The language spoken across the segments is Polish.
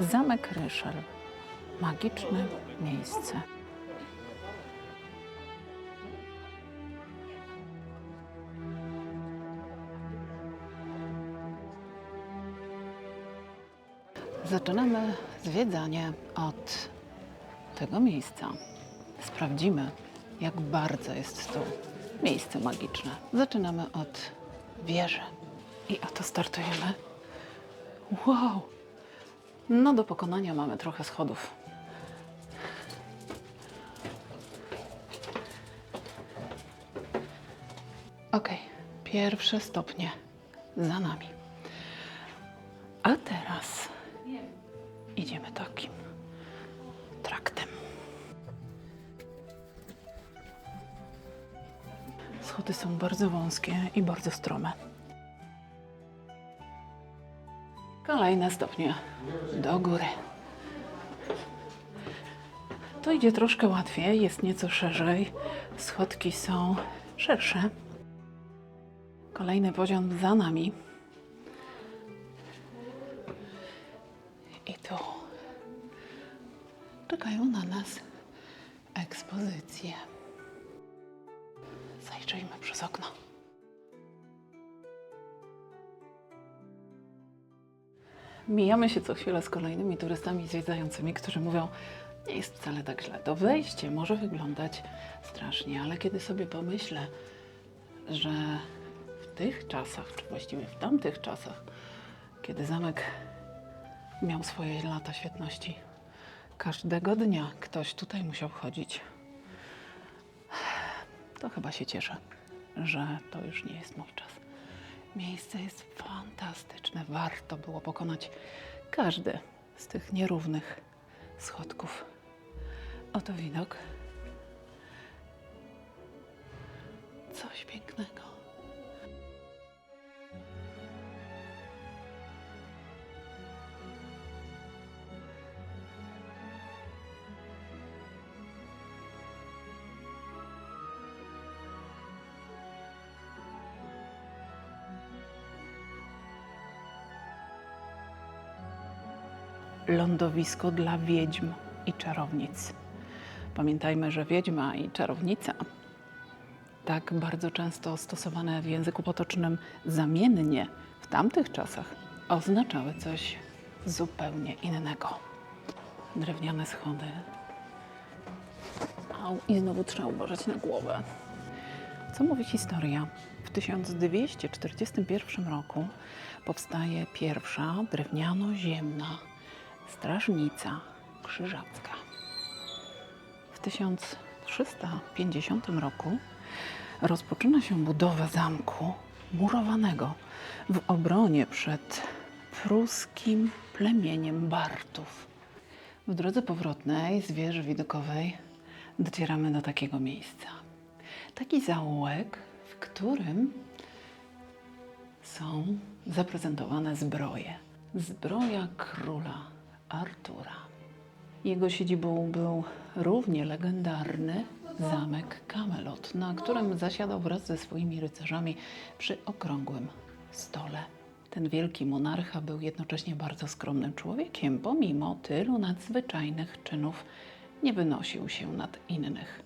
Zamek Ryszel. Magiczne miejsce. Zaczynamy zwiedzanie od tego miejsca. Sprawdzimy, jak bardzo jest to miejsce magiczne. Zaczynamy od wieży. I oto startujemy. Wow! No do pokonania mamy trochę schodów. Ok, pierwsze stopnie za nami. A teraz idziemy takim traktem. Schody są bardzo wąskie i bardzo strome. Kolejne stopnie do góry. To idzie troszkę łatwiej, jest nieco szerzej. Schodki są szersze. Kolejny poziom za nami. I tu czekają na nas ekspozycje. Zajrzyjmy przez okno. Mijamy się co chwilę z kolejnymi turystami zwiedzającymi, którzy mówią, nie jest wcale tak źle. To wejście może wyglądać strasznie, ale kiedy sobie pomyślę, że w tych czasach, czy właściwie w tamtych czasach, kiedy zamek miał swoje lata świetności, każdego dnia ktoś tutaj musiał chodzić, to chyba się cieszę, że to już nie jest mój czas. Miejsce jest fantastyczne. Warto było pokonać każdy z tych nierównych schodków. Oto widok. Coś pięknego. Lądowisko dla wiedźm i czarownic. Pamiętajmy, że wiedźma i czarownica, tak bardzo często stosowane w języku potocznym zamiennie w tamtych czasach, oznaczały coś zupełnie innego. Drewniane schody. Au, i znowu trzeba uważać na głowę. Co mówi historia? W 1241 roku powstaje pierwsza drewniano-ziemna strażnica krzyżacka. W 1350 roku rozpoczyna się budowa zamku murowanego w obronie przed pruskim plemieniem Bartów. W drodze powrotnej z wieży widokowej docieramy do takiego miejsca. Taki zaułek, w którym są zaprezentowane zbroje. Zbroja króla Artura. Jego siedzibą był równie legendarny zamek Camelot, na którym zasiadał wraz ze swoimi rycerzami przy okrągłym stole. Ten wielki monarcha był jednocześnie bardzo skromnym człowiekiem, pomimo tylu nadzwyczajnych czynów nie wynosił się nad innych.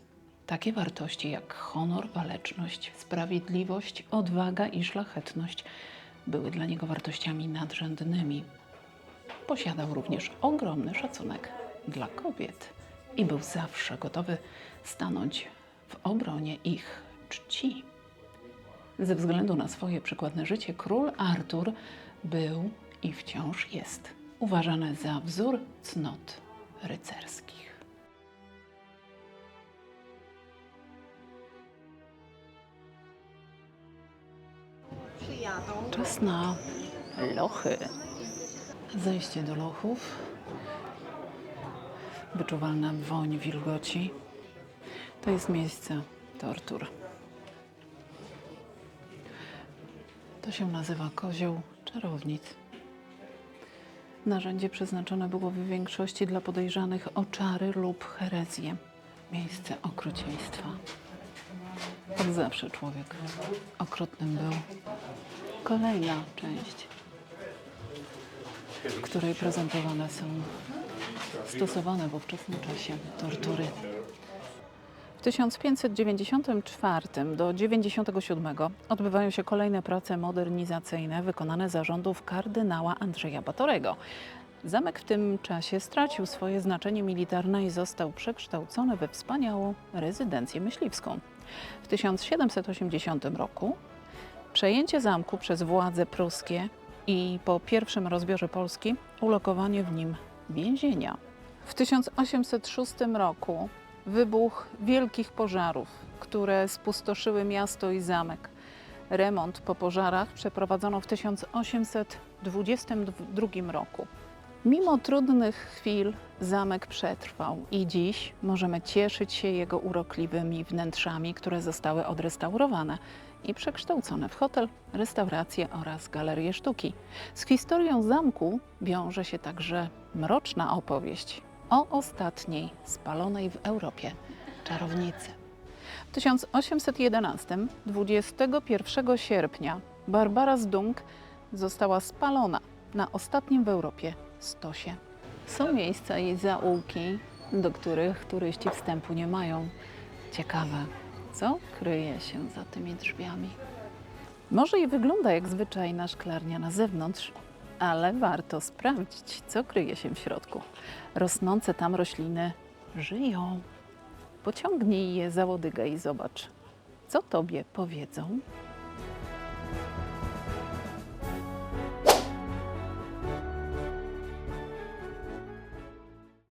Takie wartości jak honor, waleczność, sprawiedliwość, odwaga i szlachetność były dla niego wartościami nadrzędnymi. Posiadał również ogromny szacunek dla kobiet i był zawsze gotowy stanąć w obronie ich czci. Ze względu na swoje przykładne życie, król Artur był i wciąż jest uważany za wzór cnot rycerskich. Czas na lochy. Zejście do lochów. Wyczuwalna woń wilgoci. To jest miejsce tortur. To się nazywa kozioł czarownic. Narzędzie przeznaczone było w większości dla podejrzanych o czary lub herezję. Miejsce okrucieństwa. Od zawsze człowiek okrutnym był. Kolejna część w której prezentowane są stosowane w ówczesnym czasie tortury. W 1594 do 97 odbywają się kolejne prace modernizacyjne wykonane za rządów kardynała Andrzeja Batorego. Zamek w tym czasie stracił swoje znaczenie militarne i został przekształcony we wspaniałą rezydencję myśliwską. W 1780 roku przejęcie zamku przez władze pruskie i po pierwszym rozbiorze Polski ulokowanie w nim więzienia. W 1806 roku wybuch wielkich pożarów, które spustoszyły miasto i zamek. Remont po pożarach przeprowadzono w 1822 roku. Mimo trudnych chwil zamek przetrwał i dziś możemy cieszyć się jego urokliwymi wnętrzami, które zostały odrestaurowane i przekształcone w hotel, restaurację oraz galerię sztuki. Z historią zamku wiąże się także mroczna opowieść o ostatniej spalonej w Europie czarownicy. W 1811, 21 sierpnia, Barbara z Dung została spalona na ostatnim w Europie stosie. Są miejsca i zaułki, do których turyści wstępu nie mają. Ciekawe, co kryje się za tymi drzwiami. Może i wygląda jak zwyczajna szklarnia na zewnątrz, ale warto sprawdzić, co kryje się w środku. Rosnące tam rośliny żyją. Pociągnij je za łodygę i zobacz, co tobie powiedzą.